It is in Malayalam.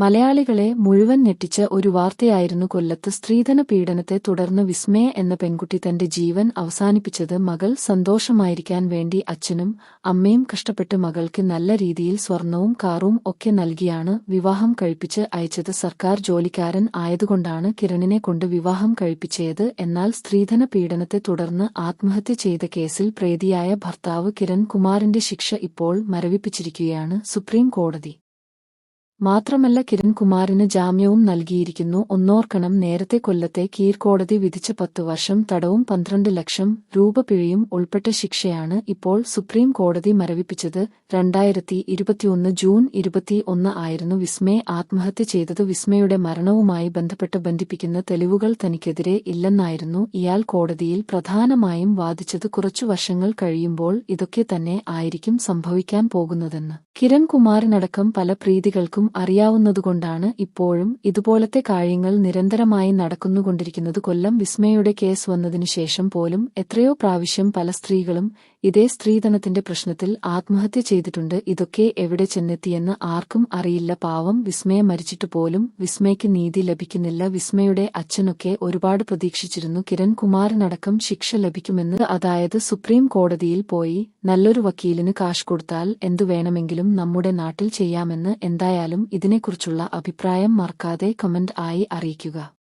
മലയാളികളെ മുഴുവൻ ഞെട്ടിച്ച ഒരു വാർത്തയായിരുന്നു കൊല്ലത്ത് സ്ത്രീധന പീഡനത്തെ തുടർന്ന് വിസ്മയ എന്ന പെൺകുട്ടി തന്റെ ജീവൻ അവസാനിപ്പിച്ചത് മകൾ സന്തോഷമായിരിക്കാൻ വേണ്ടി അച്ഛനും അമ്മയും കഷ്ടപ്പെട്ട് മകൾക്ക് നല്ല രീതിയിൽ സ്വർണവും കാറും ഒക്കെ നൽകിയാണ് വിവാഹം കഴിപ്പിച്ച് അയച്ചത്. സർക്കാർ ജോലിക്കാരൻ ആയതുകൊണ്ടാണ് കിരണിനെ കൊണ്ട് വിവാഹം കഴിപ്പിച്ചത്. എന്നാൽ സ്ത്രീധന പീഡനത്തെ തുടർന്ന് ആത്മഹത്യ ചെയ്ത കേസിൽ പ്രേതിയായ ഭർത്താവ് കിരൺ കുമാറിന്റെ ശിക്ഷ ഇപ്പോൾ മരവിപ്പിച്ചിരിക്കുകയാണ് സുപ്രീം കോടതി. മാത്രമല്ല കിരൺകുമാറിന് ജാമ്യവും നൽകിയിരിക്കുന്നു. ഒന്നോർക്കണം നേരത്തെ കൊല്ലത്തെ കീഴ്ക്കോടതി വിധിച്ച പത്തു വർഷം തടവും പന്ത്രണ്ട് ലക്ഷം രൂപ പിഴയും ഉൾപ്പെട്ട ശിക്ഷയാണ് ഇപ്പോൾ സുപ്രീം കോടതി മരവിപ്പിച്ചത്. രണ്ടായിരത്തി ഇരുപത്തിയൊന്ന് ജൂൺ ഇരുപത്തി ഒന്ന് ആയിരുന്നു വിസ്മയെ ആത്മഹത്യ ചെയ്തത്. വിസ്മയുടെ മരണവുമായി ബന്ധപ്പെട്ട് ബന്ധിപ്പിക്കുന്ന തെളിവുകൾ തനിക്കെതിരെ ഇല്ലെന്നായിരുന്നു ഇയാൾ കോടതിയിൽ പ്രധാനമായും വാദിച്ചത്. കുറച്ചു വർഷങ്ങൾ കഴിയുമ്പോൾ ഇതൊക്കെ തന്നെ ആയിരിക്കും സംഭവിക്കാൻ പോകുന്നതെന്ന്. കിരൺകുമാറിനടക്കം പല പ്രീതികൾക്കും അറിയാവുന്നതുകൊണ്ടാണ് ഇപ്പോഴും ഇതുപോലത്തെ കാര്യങ്ങൾ നിരന്തരമായി നടക്കുന്നുകൊണ്ടിരിക്കുന്നത്. കൊല്ലം വിസ്മയുടെ കേസ് വന്നതിനു ശേഷം പോലും എത്രയോ പ്രാവശ്യം പല സ്ത്രീകളും ഇതേ സ്ത്രീധനത്തിന്റെ പ്രശ്നത്തിൽ ആത്മഹത്യ ചെയ്തിട്ടുണ്ട്. ഇതൊക്കെ എവിടെ ചെന്നെത്തിയെന്ന് ആർക്കും അറിയില്ല. പാവം വിസ്മയ മരിച്ചിട്ട് പോലും വിസ്മയ്ക്ക് നീതി ലഭിക്കുന്നില്ല. വിസ്മയുടെ അച്ഛനൊക്കെ ഒരുപാട് പ്രതീക്ഷിച്ചിരുന്നു. കിരൺ കുമാറിനടക്കം ശിക്ഷ ലഭിക്കുമെന്ന്. അതായത് സുപ്രീം കോടതിയിൽ പോയി നല്ലൊരു വക്കീലിന് കാശ് കൊടുത്താൽ എന്തു വേണമെങ്കിലും നമ്മുടെ നാട്ടിൽ ചെയ്യാമെന്ന്. എന്തായാലും ഇതിനെക്കുറിച്ചുള്ള അഭിപ്രായം മറക്കാതെ കമന്റ് ആയി അറിയിക്കുക.